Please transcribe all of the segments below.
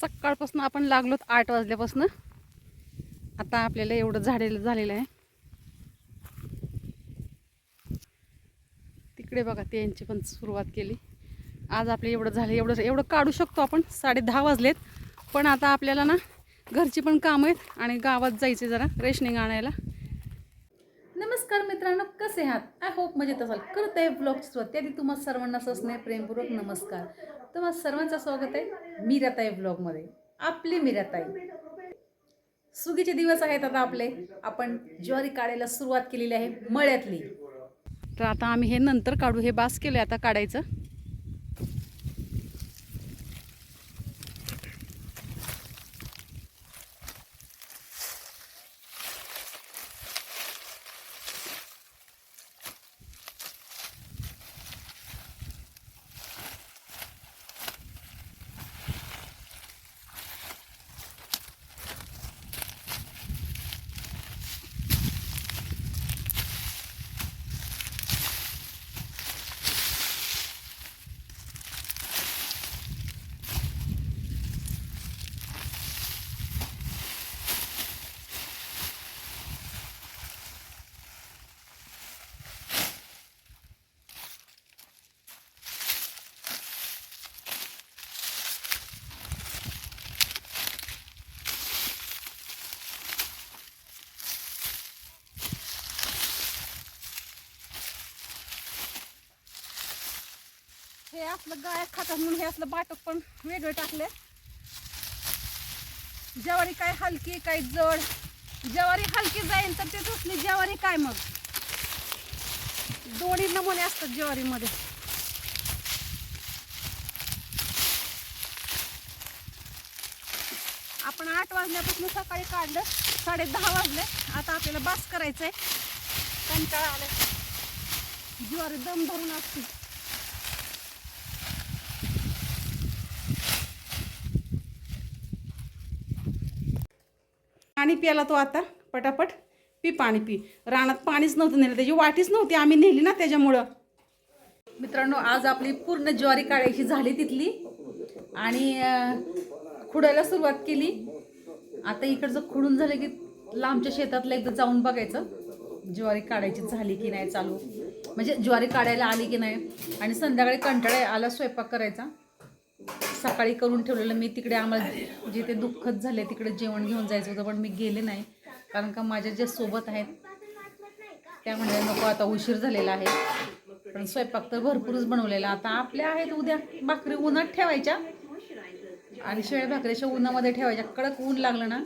सकाळपासून आपण लागलोत आठ वाजल्यापासून. आता आपल्याला एवढं झाडेलं झालेलं आहे. तिकडे बघा ते यांची पण सुरुवात केली. आज आपले एवढं झालं एवढं एवढं काढू शकतो आपण. साडे दहा वाजलेत. पण आता आपल्याला ना घरची पण कामं आहेत आणि गावात जायचे जरा रेशनिंग आणायला. नमस्कार मित्रांनो कसे आहात? आय होप मजेत असाल. करत आहे ब्लॉग सुरुवात. त्याआधी तुम्हाला सर्वांना ससणे प्रेमपूर्वक नमस्कार. तुम्हाला सर्वांचं स्वागत आहे. मीराताई ब्लॉगमध्ये आपली मीराताई. सुगीचे दिवस आहेत आता आपले. आपण ज्वारी काढायला सुरुवात केलेली आहे मळ्यातली. तर आता आम्ही हे नंतर काढू. हे बास केलं आता काढायचं. हे असलं गाय खातात म्हणून हे असलं बाटक पण वेगळे टाकले ज्वारी काय हलकी काय जड. ज्वारी हलकी जाईल तर ते दुसरी ज्वारी काय मग? दोन्ही नमुने असतात ज्वारीमध्ये. आपण आठ वाजल्यापासून सकाळी काढलं साडे दहा वाजले. आता आपल्याला बास करायचंय. कंटाळा आलाय. ज्वारी दम धरून असते. पाणी प्याला तो आता पटापट. पी पाणी पी. रानात पाणीच नव्हतं नेलं. त्याची वाटीच नव्हती. आम्ही नेली ना त्याच्यामुळं. मित्रांनो आज आपली पूर्ण ज्वारी काढायची झाली तिथली. आणि खुडायला सुरुवात केली. आता इकडचं खुडून झालं की लांबच्या शेतातलं एकदा जाऊन बघायचं. ज्वारी काढायची झाली की नाही चालू. म्हणजे ज्वारी काढायला आली की नाही. आणि संध्याकाळी कंटाळा आला स्वयंपाक करायचा. सकाळी करून ठेवलेलं. मी तिकडे आम्हाला जिथे दुःखच झाले तिकडे जेवण घेऊन जायचं होतं पण मी गेले नाही. कारण का माझ्या ज्या सोबत आहेत त्या म्हणजे नको आता उशीर झालेला आहे. पण स्वयंपाक तर भरपूरच बनवलेला. आता आपल्या आहेत उद्या भाकरी उन्हात ठेवायच्या. आणि शेळ्या भाकरीच्या उन्हामध्ये ठेवायच्या. कडक ऊन लागलं ना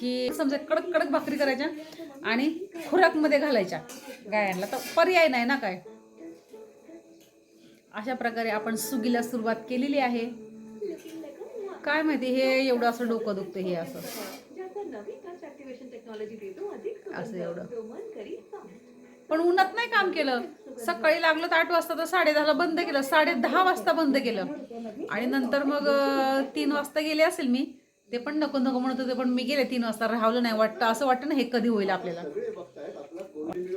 की समजा कडक कडक भाकरी करायच्या आणि खुराकमध्ये घालायच्या. गायांना तर पर्याय नाही ना काय? अशा प्रकारे आपण सुगीला सुरुवात केलेली आहे. काय माहिती हे एवढं असं डोकं दुखतं हे असं. असं एवढं. पण उन्हात नाही काम केलं. सकाळी लागलं तर आठ वाजता तर साडे दहाला बंद केलं. साडे दहा वाजता बंद केलं. आणि नंतर मग तीन वाजता गेले असेल मी ते पण नको नको म्हणत होते पण मी गेले तीन वाजता. राहवलं नाही वाटतं. असं वाटतं ना हे कधी होईल आपल्याला.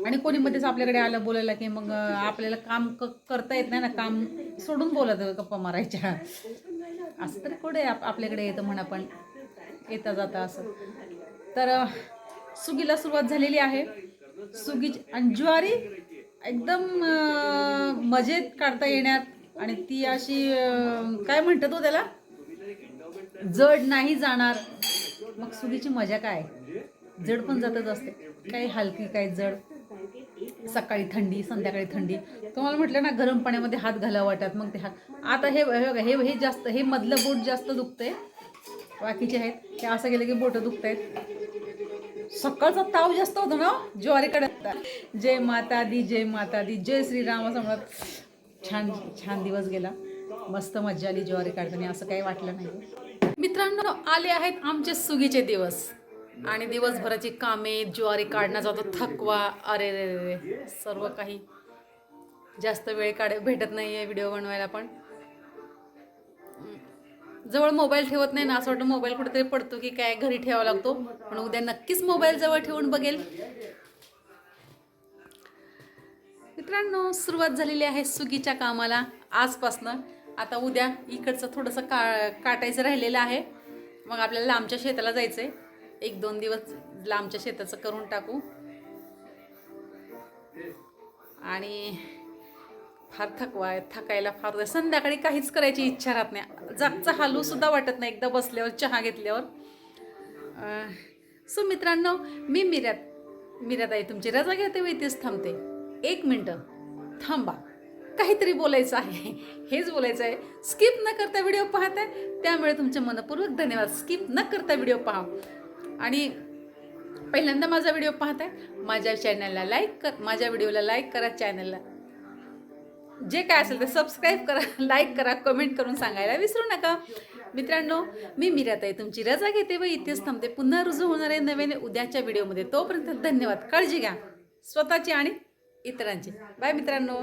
आणि कोणी मध्येच आपल्याकडे आलं बोलायला की मग आपल्याला काम करता येत नाही ना काम सोडून बोलत गप्पा मारायच्या. असं तरी कुठे आप आपल्याकडे येतं म्हणा पण येता जाता असं. तर सुगीला सुरुवात झालेली आहे. सुगी आणि ज्वारी एकदम मजेत काढता येण्यात आणि ती अशी काय म्हणतात हो त्याला? जड नाही जाणार. मग सुगीची मजा काय? जड पण जातच असते. काही हलकी काही जड. सकाळी थंडी संध्याकाळी थंडी. तुम्हाला म्हटलं ना गरम पाण्यामध्ये हात घाला वाटत. मग ते हात. आता हे हे हे जास्त हे मधलं बोट जास्त दुखतंय. बाकीचे आहेत. ते असं गेलं की बोटं दुखत आहेत सकाळचा ताव जास्त होतो ना ज्वारीकडे. जय माता दी जय माता दी जय श्रीराम असं म्हणत. छान छान दिवस गेला. मस्त मज्जा आली ज्वारी काढताना. असं काही वाटलं नाही. मित्रांनो आले आहेत आमचे सुगीचे दिवस. आणि दिवसभराची कामे ज्वारी काढण्याचा तो थकवा अरे रे रे रे सर्व काही. जास्त वेळ काढ भेटत नाही आहे व्हिडिओ बनवायला पण. जवळ मोबाईल ठेवत नाही ना असं वाटतं मोबाईल कुठेतरी पडतो की काय घरी ठेवावा लागतो. पण उद्या नक्कीच मोबाईल जवळ ठेवून बघेल. मित्रांनो सुरुवात झालेली आहे सुगीच्या कामाला आजपासनं. आता उद्या इकडचं थोडंसं का काटायचं राहिलेलं आहे. मग आपल्याला लांबच्या शेताला जायचं आहे एक दोन दिवस लांबच्या शेताचं करून टाकू. आणि फार थकवा आहे थकायला फार संध्याकाळी काहीच करायची इच्छा राहत नाही. जागचा हालू सुद्धा वाटत नाही एकदा बसल्यावर चहा घेतल्यावर. सो मित्रांनो मी मिऱ्यात मिऱ्यात आहे तुमची रजा घेते व इथेच थांबते. एक मिनटं थांबा. काहीतरी बोलायचं आहे हेच बोलायचं आहे. स्किप न करता व्हिडिओ पाहताय त्यामुळे तुमचे मनपूर्वक धन्यवाद. स्किप न करता व्हिडिओ पहा. आणि पहिल्यांदा माझा व्हिडिओ पाहताय माझ्या चॅनलला लाईक कर माझ्या व्हिडिओला लाईक करा चॅनलला जे काय असेल ते सबस्क्राईब करा लाईक करा कमेंट करून सांगायला विसरू नका. मित्रांनो मी मिरात आहे तुमची रजा घेते व इथेच थांबते. पुन्हा रुजू होणार आहे नव्याने उद्याच्या व्हिडिओमध्ये. तोपर्यंत धन्यवाद. काळजी घ्या. स्वतःची आणि इतरांची. बाय मित्रांनो.